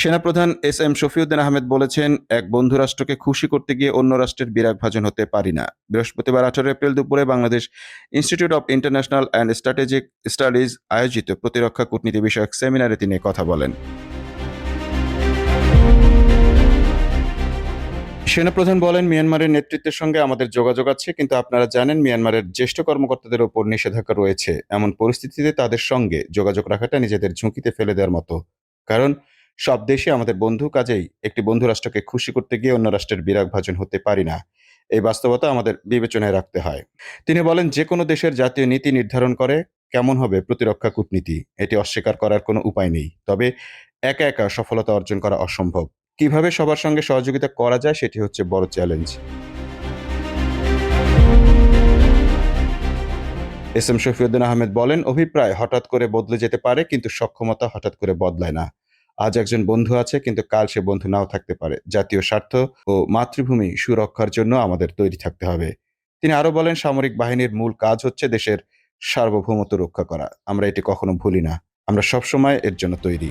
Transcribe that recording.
সেনাপ্রধান S M Shafiuddin Ahmed বলেছেন, এক বন্ধু রাষ্ট্রকে খুশি করতে গিয়ে অন্য রাষ্ট্রের বিরাগ ভাজন হতে পারি না। বৃহস্পতিবার আঠারো এপ্রিল দুপুরে Bangladesh institute of international and strategic studies আয়োজিত প্রতিরক্ষা কূটনীতি বিষয়ক সেমিনারে তিনি কথা বলেন। সেনাপ্রধান বলেন, মিয়ানমারের নেতৃত্বের সঙ্গে আমাদের যোগাযোগ আছে, কিন্তু আপনারা জানেন মিয়ানমারের জ্যেষ্ঠ কর্মকর্তাদের ওপর নিষেধাজ্ঞা রয়েছে। এমন পরিস্থিতিতে তাদের সঙ্গে যোগাযোগ রাখাটা নিজেদের ঝুঁকিতে ফেলে দেওয়ার মতো। কারণ সব দেশে আমাদের বন্ধু, কাজেই একটি বন্ধু রাষ্ট্রকে খুশি করতে গিয়ে অন্য রাষ্ট্রের বিরাগ ভাজন হতে পারি না। এই বাস্তবতা আমাদের বিবেচনায় রাখতে হয়। তিনি বলেন, যে কোনো দেশের জাতীয় নীতি নির্ধারণ করে কেমন হবে প্রতিরক্ষা কূটনীতি, এটি অস্বীকার করার কোনো উপায় নেই। তবে একা একা সফলতা অর্জন করা অসম্ভব। কীভাবে সবার সঙ্গে সহযোগিতা করা যায় সেটি হচ্ছে বড় challenge. S M Shafiuddin Ahmed বলেন, অভিপ্রায় হঠাৎ করে বদলে যেতে পারে, কিন্তু সক্ষমতা হঠাৎ করে বদলায় না। আজ একজন বন্ধু আছে, কিন্তু কাল সে বন্ধু নাও থাকতে পারে। জাতীয় স্বার্থ ও মাতৃভূমি সুরক্ষার জন্য আমাদের তৈরি থাকতে হবে। তিনি আরও বলেন, সামরিক বাহিনীর মূল কাজ হচ্ছে দেশের সার্বভৌমত্ব রক্ষা করা। আমরা এটি কখনো ভুলি না। আমরা সবসময় এর জন্য তৈরি।